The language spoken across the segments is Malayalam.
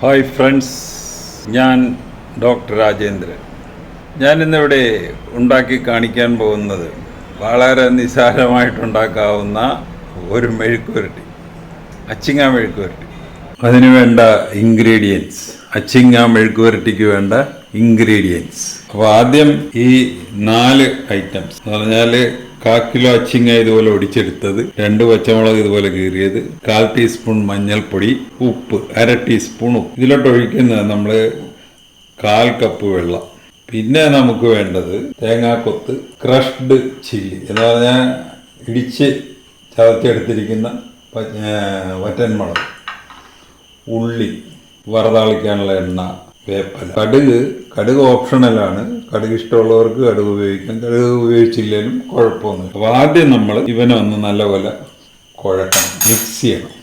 ഹായ് ഫ്രണ്ട്സ് ഞാൻ ഡോക്ടർ രാജേന്ദ്രൻ. ഞാൻ ഇന്നിവിടെ ഉണ്ടാക്കി കാണിക്കാൻ പോകുന്നത് വളരെ നിസ്സാരമായിട്ടുണ്ടാക്കാവുന്ന ഒരു മെഴുക്കുരട്ടി അച്ചിങ്ങ മെഴുക്കുരട്ടി അതിന് വേണ്ട ഇൻഗ്രീഡിയൻസ് അച്ചിങ്ങ മെഴുക്കുരട്ടിക്ക് വേണ്ട ഇൻഗ്രീഡിയൻസ് അപ്പോൾ ആദ്യം ഈ നാല് ഐറ്റംസ് എന്ന് പറഞ്ഞാൽ കാ കിലോ അച്ചിങ്ങ ഇതുപോലെ ഒടിച്ചെടുത്തത് രണ്ട് പച്ചമുളക് ഇതുപോലെ കീറിയത് കാൽ ടീസ്പൂൺ മഞ്ഞൾപ്പൊടി ഉപ്പ് അര ടീസ്പൂൺ ഉപ്പ്. ഇതിലോട്ട് ഒഴിക്കുന്നത് നമ്മൾ കാൽ കപ്പ് വെള്ളം. പിന്നെ നമുക്ക് വേണ്ടത് തേങ്ങാക്കൊത്ത് ക്രഷ്ഡ് ചില്ലി എന്ന് പറഞ്ഞാൽ ഇടിച്ച് ചതച്ചെടുത്തിരിക്കുന്ന വറ്റൻമുളക്. ഉള്ളി വറതാളിക്കാനുള്ള എണ്ണ വേപ്പല. കടുക് കടുക് ഓപ്ഷണലാണ് കടുക് ഇഷ്ടമുള്ളവർക്ക് കടുക് ഉപയോഗിക്കാം. കടുക് ഉപയോഗിച്ചില്ലെങ്കിലും കുഴപ്പമൊന്നുമില്ല അപ്പോൾ ആദ്യം നമ്മൾ ഇവനെ ഒന്ന് നല്ലപോലെ കുഴക്കണം. മിക്സ് ചെയ്യണം.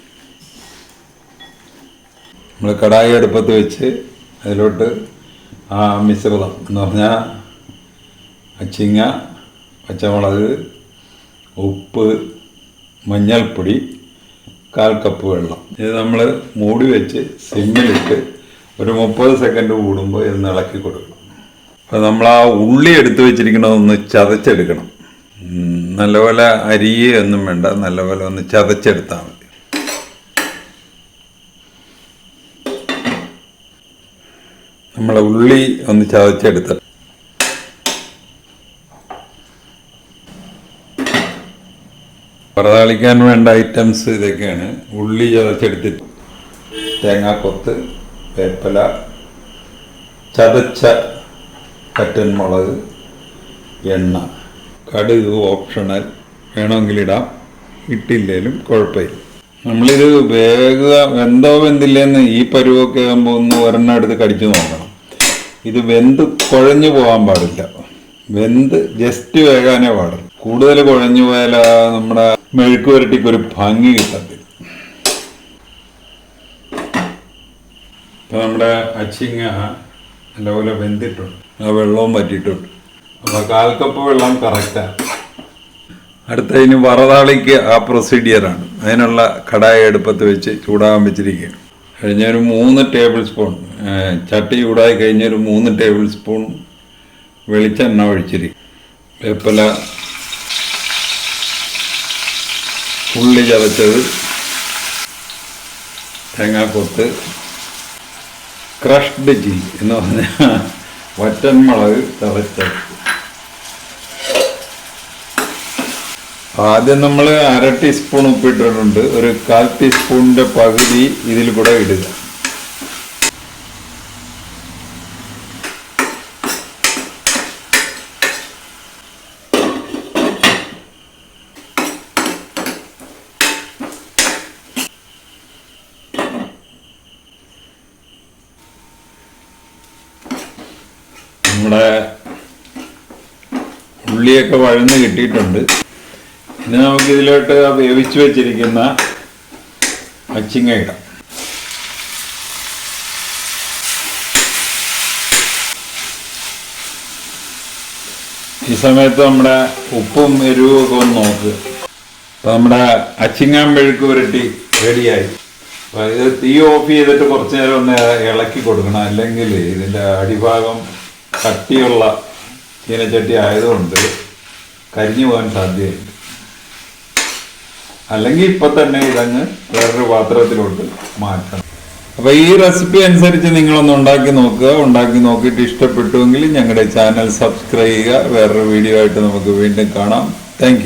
നമ്മൾ കടായി അടുപ്പത്ത് വെച്ച് അതിലോട്ട് ആ മിശ്രിതം എന്ന് പറഞ്ഞാൽ അച്ചിങ്ങ പച്ചമുളക് ഉപ്പ് മഞ്ഞൾപ്പൊടി കാൽ കപ്പ് വെള്ളം. ഇത് നമ്മൾ മൂടി വെച്ച് സിമ്മിലിട്ട് ഒരു മുപ്പത് സെക്കൻഡ് കൂടുമ്പോൾ ഇത് ഇളക്കി കൊടുക്കണം. നമ്മൾ ആ ഉള്ളി എടുത്തു വെച്ചിരിക്കണതൊന്ന് ചതച്ചെടുക്കണം. നല്ലപോലെ അരിയെ ഒന്നും വേണ്ട നല്ലപോലെ ഒന്ന് ചതച്ചെടുത്താൽ മതി. നമ്മളെ ഉള്ളി ഒന്ന് ചതച്ചെടുത്ത. വറതാളിക്കാൻ വേണ്ട ഐറ്റംസ് ഇതൊക്കെയാണ്. ഉള്ളി ചതച്ചെടുത്തിട്ട് തേങ്ങാക്കൊത്ത് വേപ്പല ചതച്ച കറ്റൻമുളക് എണ്ണ. കടുക് ഓപ്ഷണൽ വേണമെങ്കിൽ ഇടാം ഇട്ടില്ലേലും കുഴപ്പമില്ല. നമ്മളിത് വേഗ വെന്തോ വെന്തില്ലെന്ന് ഈ പരുവൊക്കെ ആകുമ്പോൾ ഒന്ന് ഒരെണ്ണം എടുത്ത് കടിച്ചു നോക്കണം. ഇത് വെന്ത് കുഴഞ്ഞു പോകാൻ പാടില്ല. വെന്ത് ജസ്റ്റ് വേകാനേ പാടില്ല കൂടുതൽ കുഴഞ്ഞു പോയാൽ നമ്മുടെ മെഴുക്ക് വരട്ടിക്കൊരു ഭംഗി കിട്ടത്തില്ല. ഇപ്പം നമ്മുടെ അച്ചിങ്ങ നല്ലപോലെ വെന്തിട്ടുണ്ട്. ആ വെള്ളവും പറ്റിയിട്ടുണ്ട്. അപ്പോൾ കാൽക്കപ്പ് കപ്പ് വെള്ളം കറക്റ്റാണ് അടുത്ത ഇനി വറതാളിക്ക് ആ പ്രൊസീഡിയറാണ് അതിനുള്ള കടായ എടുപ്പത്ത് വെച്ച് ചൂടാകാൻ വെച്ചിരിക്കുകയാണ്. കഴിഞ്ഞൊരു മൂന്ന് ടേബിൾ സ്പൂൺ ചട്ടി ചൂടായി കഴിഞ്ഞൊരു മൂന്ന് ടേബിൾ സ്പൂൺ വെളിച്ചെണ്ണ ഒഴിച്ചിരിക്കും വേപ്പല ഉള്ളി ചതച്ചത് തേങ്ങാക്കൊത്ത് ക്രഷ്ഡ് ചില്ലി എന്ന് പറഞ്ഞാൽ വറ്റൻമുളക് ചതച്ചത് ആദ്യം നമ്മൾ അര ടീസ്പൂൺ ഉപ്പിട്ടിട്ടുണ്ട്. ഒരു കാൽ ടീസ്പൂണിന്റെ പകുതി ഇതിൽ കൂടെ ഇടുക. നമ്മുടെ ഉള്ളിയൊക്കെ വഴന്ന് കിട്ടിയിട്ടുണ്ട്. ഇനി നമുക്ക് വേവിച്ച് വെച്ചിരിക്കുന്ന അച്ചിങ്ങ ഇടാം. ഈ സമയത്ത് നമ്മുടെ ഉപ്പും എരിവും ഒക്കെ ഒന്ന് നോക്കുക അപ്പം നമ്മുടെ അച്ചിങ്ങാൻ മെഴുക്ക് പുരട്ടി റെഡിയായി. അപ്പം ഇത് തീ ഓഫ് ചെയ്തിട്ട് കുറച്ച് നേരം ഒന്ന് ഇളക്കി കൊടുക്കണം. അല്ലെങ്കിൽ ഇതിന്റെ അടിഭാഗം കട്ടിയുള്ള ചീനച്ചട്ടി ആയതുകൊണ്ട് കരിഞ്ഞു പോകാൻ സാധ്യതയുണ്ട്. അല്ലെങ്കിൽ ഇപ്പൊ തന്നെ ഇതങ്ങ് വേറൊരു പാത്രത്തിലോട്ട് മാറ്റണം. അപ്പൊ ഈ റെസിപ്പി അനുസരിച്ച് നിങ്ങളൊന്ന് ഉണ്ടാക്കി നോക്കുക. ഉണ്ടാക്കി നോക്കിയിട്ട് ഇഷ്ടപ്പെട്ടുവെങ്കിൽ ഞങ്ങളുടെ ചാനൽ സബ്സ്ക്രൈബ് ചെയ്യുക. വേറൊരു വീഡിയോ ആയിട്ട് നമുക്ക് വീണ്ടും കാണാം. താങ്ക്